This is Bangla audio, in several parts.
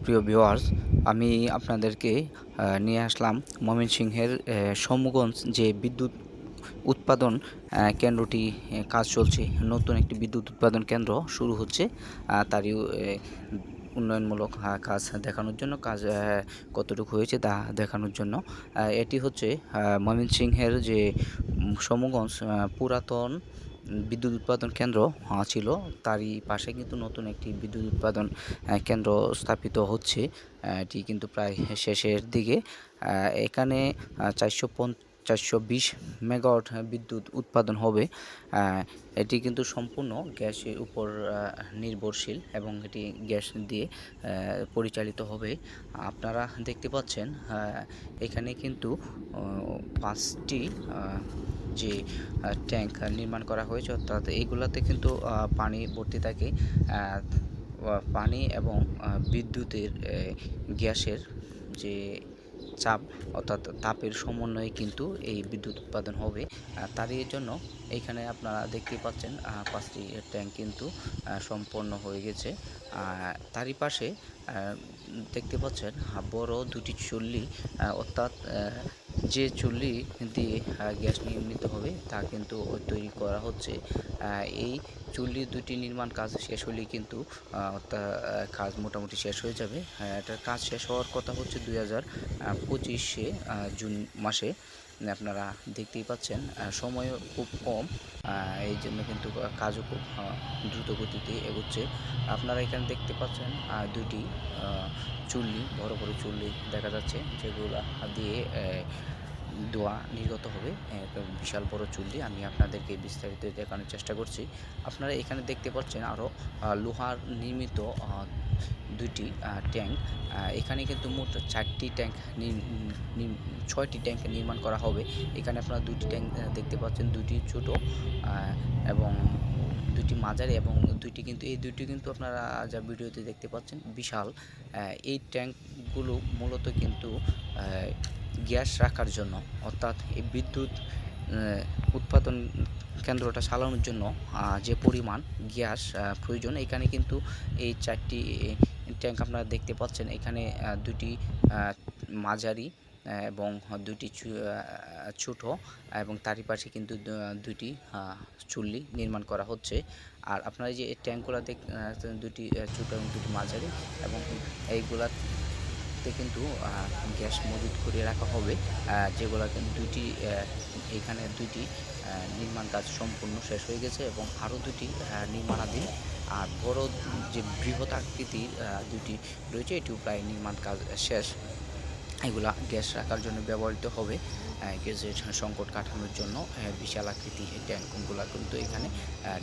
সুপ্রিয় ভিউয়ার্স আমি আপনাদেরকে নিয়ে আসলাম ময়মনসিংহের সমগঞ্জ যে বিদ্যুৎ উৎপাদন কেন্দ্রটি কাজ চলছে, নতুন একটি বিদ্যুৎ উৎপাদন কেন্দ্র শুরু হচ্ছে তারই উন্নয়নমূলক কাজ দেখানোর জন্য, কাজ কতটুকু হয়েছে তা দেখানোর জন্য। এটি হচ্ছে ময়মনসিংহের যে সমগঞ্জ পুরাতন বিদ্যুৎ উৎপাদন কেন্দ্র ছিল। তারই পাশে কিন্তু নতুন একটি বিদ্যুৎ উৎপাদন কেন্দ্র স্থাপিত হচ্ছে এটি কিন্তু প্রায় শেষের দিকে। এখানে চারশো চারশো বিশ মেগাওয়াট বিদ্যুৎ উৎপাদন হবে। এটি কিন্তু সম্পূর্ণ গ্যাসের উপর নির্ভরশীল এবং এটি গ্যাস দিয়ে পরিচালিত হবে। আপনারা দেখতে পাচ্ছেন এখানে কিন্তু পাঁচটি যে ট্যাঙ্ক নির্মাণ করা হয়েছে, অর্থাৎ এইগুলাতে কিন্তু পানি ভর্তি থাকে। পানি এবং বিদ্যুতের গ্যাসের যে চাপ অর্থাৎ তাপের সমন্বয়ে কিন্তু এই বিদ্যুৎ উৎপাদন হবে। তারই জন্য এখানে আপনারা দেখতে পাচ্ছেন পাঁচটি ট্যাঙ্ক কিন্তু সম্পন্ন হয়ে গেছে। তারই পাশে দেখতে পাচ্ছেন, বড় দুটি চল্লি অর্থাৎ যে চুল্লি দিয়ে গ্যাস নির্মিত হবে তা কিন্তু তৈরি করা হচ্ছে। এই চুল্লি দুটি নির্মাণ কাজ শেষ হলেই কিন্তু কাজ মোটামুটি শেষ হয়ে যাবে। আহ, এটার কাজ শেষ হওয়ার কথা হচ্ছে দুই হাজার পঁচিশে জুন মাসে। আপনারা দেখতেই পাচ্ছেন সময়ও খুব কম এই জন্য কিন্তু কাজও খুব দ্রুত গতিতে এগোচ্ছে। আপনারা এখানে দেখতে পাচ্ছেন দুটি চুল্লি, বড় বড় চুল্লি দেখা যাচ্ছে, যেগুলো দিয়ে ধোঁয়া নির্গত হবে বিশাল বড় চুল্লি আমি আপনাদেরকে বিস্তারিত দেখানোর চেষ্টা করছি। আপনারা এখানে দেখতে পাচ্ছেন আরও লোহার নির্মিত দুইটি ট্যাঙ্ক। এখানে কিন্তু মোট চারটি ট্যাঙ্ক ছয়টি ট্যাঙ্ক নির্মাণ করা হবে। এখানে আপনারা দুটি ট্যাঙ্ক দেখতে পাচ্ছেন দুটি ছোট এবং দুটি মাঝারি এবং দুইটি কিন্তু, এই দুইটি কিন্তু আপনারা যা ভিডিওতে দেখতে পাচ্ছেন, বিশাল। এই ট্যাঙ্কগুলো মূলত কিন্তু গ্যাস রাখার জন্য, অর্থাৎ এই বিদ্যুৎ উৎপাদন কেন্দ্রটা চালানোর জন্য যে পরিমাণ গ্যাস প্রয়োজন, এখানে কিন্তু এই চারটি ট্যাঙ্ক আপনারা দেখতে পাচ্ছেন, এখানে দুটি মাঝারি এবং দুটি ছোট এবং তারই পাশে কিন্তু দুটি চুল্লি নির্মাণ করা হচ্ছে। আর আপনারা যে ট্যাঙ্কগুলো দেখ দুটি ছোট এবং দুটি মাঝারি এবং এইগুলা তে কিন্তু গ্যাস মজুত করে রাখা হবে। যেগুলো দুইটি এখানে আহ, নির্মাণ কাজ সম্পূর্ণ শেষ হয়ে গেছে এবং আরও দুটি নির্মাণাধীন। আর বড় যে বৃহৎ আকৃতির দুটি রয়েছে এটিও প্রায় নির্মাণ কাজ শেষ। এগুলা গ্যাস রাখার জন্য ব্যবহৃত হবে গ্যাসের সংকট কাটানোর জন্য বিশাল আকৃতি ট্যাঙ্কগুলো কিন্তু এখানে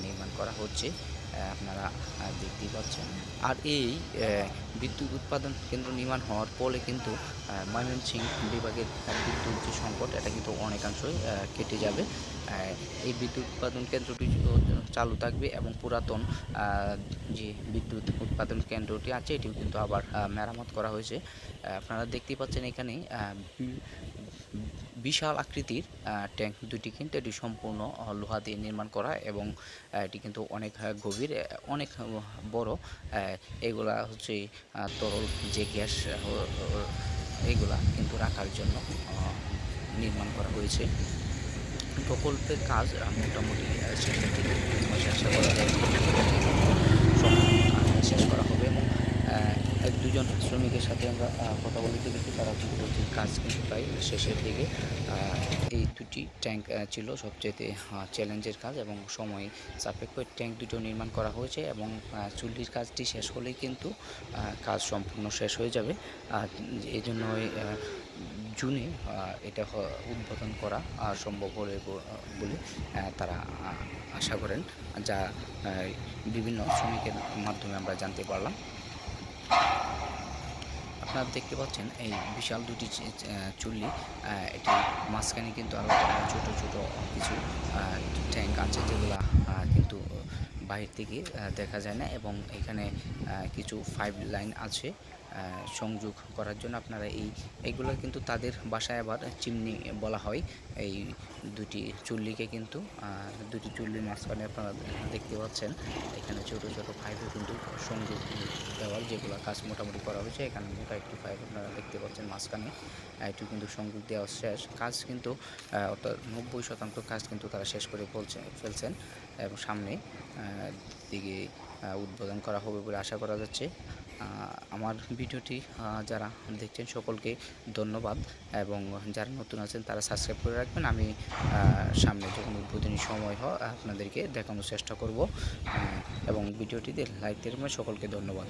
নির্মাণ করা হচ্ছে আপনারা দেখতেই পাচ্ছেন। আর এই বিদ্যুৎ উৎপাদন কেন্দ্র নির্মাণ হওয়ার ফলে কিন্তু ময়মনসিংহ বিভাগের বিদ্যুৎ যে সংকট, এটা কিন্তু অনেকাংশই কেটে যাবে। এই বিদ্যুৎ উৎপাদন কেন্দ্রটি চালু থাকবে এবং পুরাতন যে বিদ্যুৎ উৎপাদন কেন্দ্রটি আছে এটিও কিন্তু আবার মেরামত করা হয়েছে। আপনারা দেখতেই পাচ্ছেন এখানে বিশাল আকৃতির ট্যাঙ্ক দুটি কিন্তু এটি সম্পূর্ণ লোহা দিয়ে নির্মাণ করা এবং এটি কিন্তু অনেক গভীর অনেক বড় এগুলা হচ্ছে তরল যে গ্যাস আহ, এইগুলা কিন্তু রাখার জন্য নির্মাণ করা হয়েছে। প্রকল্পের কাজ মোটামুটি শেষের আশা করা যায় শেষ করা হবে এবং এক দুজন শ্রমিকের সাথে আমরা কথা বলে দেখেছি তারা কিন্তু কাজ কিন্তু প্রায় শেষের দিকে এই দুটি ট্যাঙ্ক ছিল সবচেয়ে চ্যালেঞ্জের কাজ এবং সময় সাপেক্ষ ট্যাঙ্ক দুটো নির্মাণ করা হয়েছে এবং চুল্লির কাজটি শেষ হলেই কিন্তু কাজ সম্পূর্ণ শেষ হয়ে যাবে। আর এই জন্যই আহ, জুনে এটা উদ্বোধন করা সম্ভব হবে বলে তারা আশা করেন, যা বিভিন্ন শ্রমিকের মাধ্যমে আমরা জানতে পারলাম। আপনারা দেখতে পাচ্ছেন, এই বিশাল দুটি চুল্লি এটি মাঝখানে কিন্তু আরও ছোট ছোট কিছু ট্যাঙ্ক আছে যেগুলো কিন্তু বাহির থেকে দেখা যায় না এবং এখানে কিছু পাইপ লাইন আছে সংযোগ করার জন্য আপনারা এই এইগুলো কিন্তু তাদের বাসায় আবার চিমনি বলা হয়। এই দুটি চুল্লিকে কিন্তু দুটি চুল্লির মাঝখানে আপনারা দেখতে পাচ্ছেন, এখানে ছোট ছোট পাইপে কিন্তু সংযোগ দেওয়ার যেগুলো কাজ মোটামুটি করা হয়েছে, এখানে একটি পাইপ আপনারা দেখতে পাচ্ছেন মাঝখানে এটি কিন্তু সংযোগ দেওয়া শেষ। কাজ কিন্তু অর্থাৎ নব্বই শতাংশ কাজ কিন্তু তারা শেষ করে ফেলছে, ফেলছেন। এবং সামনে দিকে উদ্বোধন করা হবে বলে আশা করা যাচ্ছে। আমার ভিডিওটি যারা দেখছেন সকলকে ধন্যবাদ এবং যারা নতুন আছেন তারা সাবস্ক্রাইব করে রাখবেন। আমি সামনে যখন উদ্বোধনী সময় হয়, আপনাদেরকে দেখানোর চেষ্টা করব। এবং ভিডিওটিতে লাইক দেবেন সকলকে ধন্যবাদ।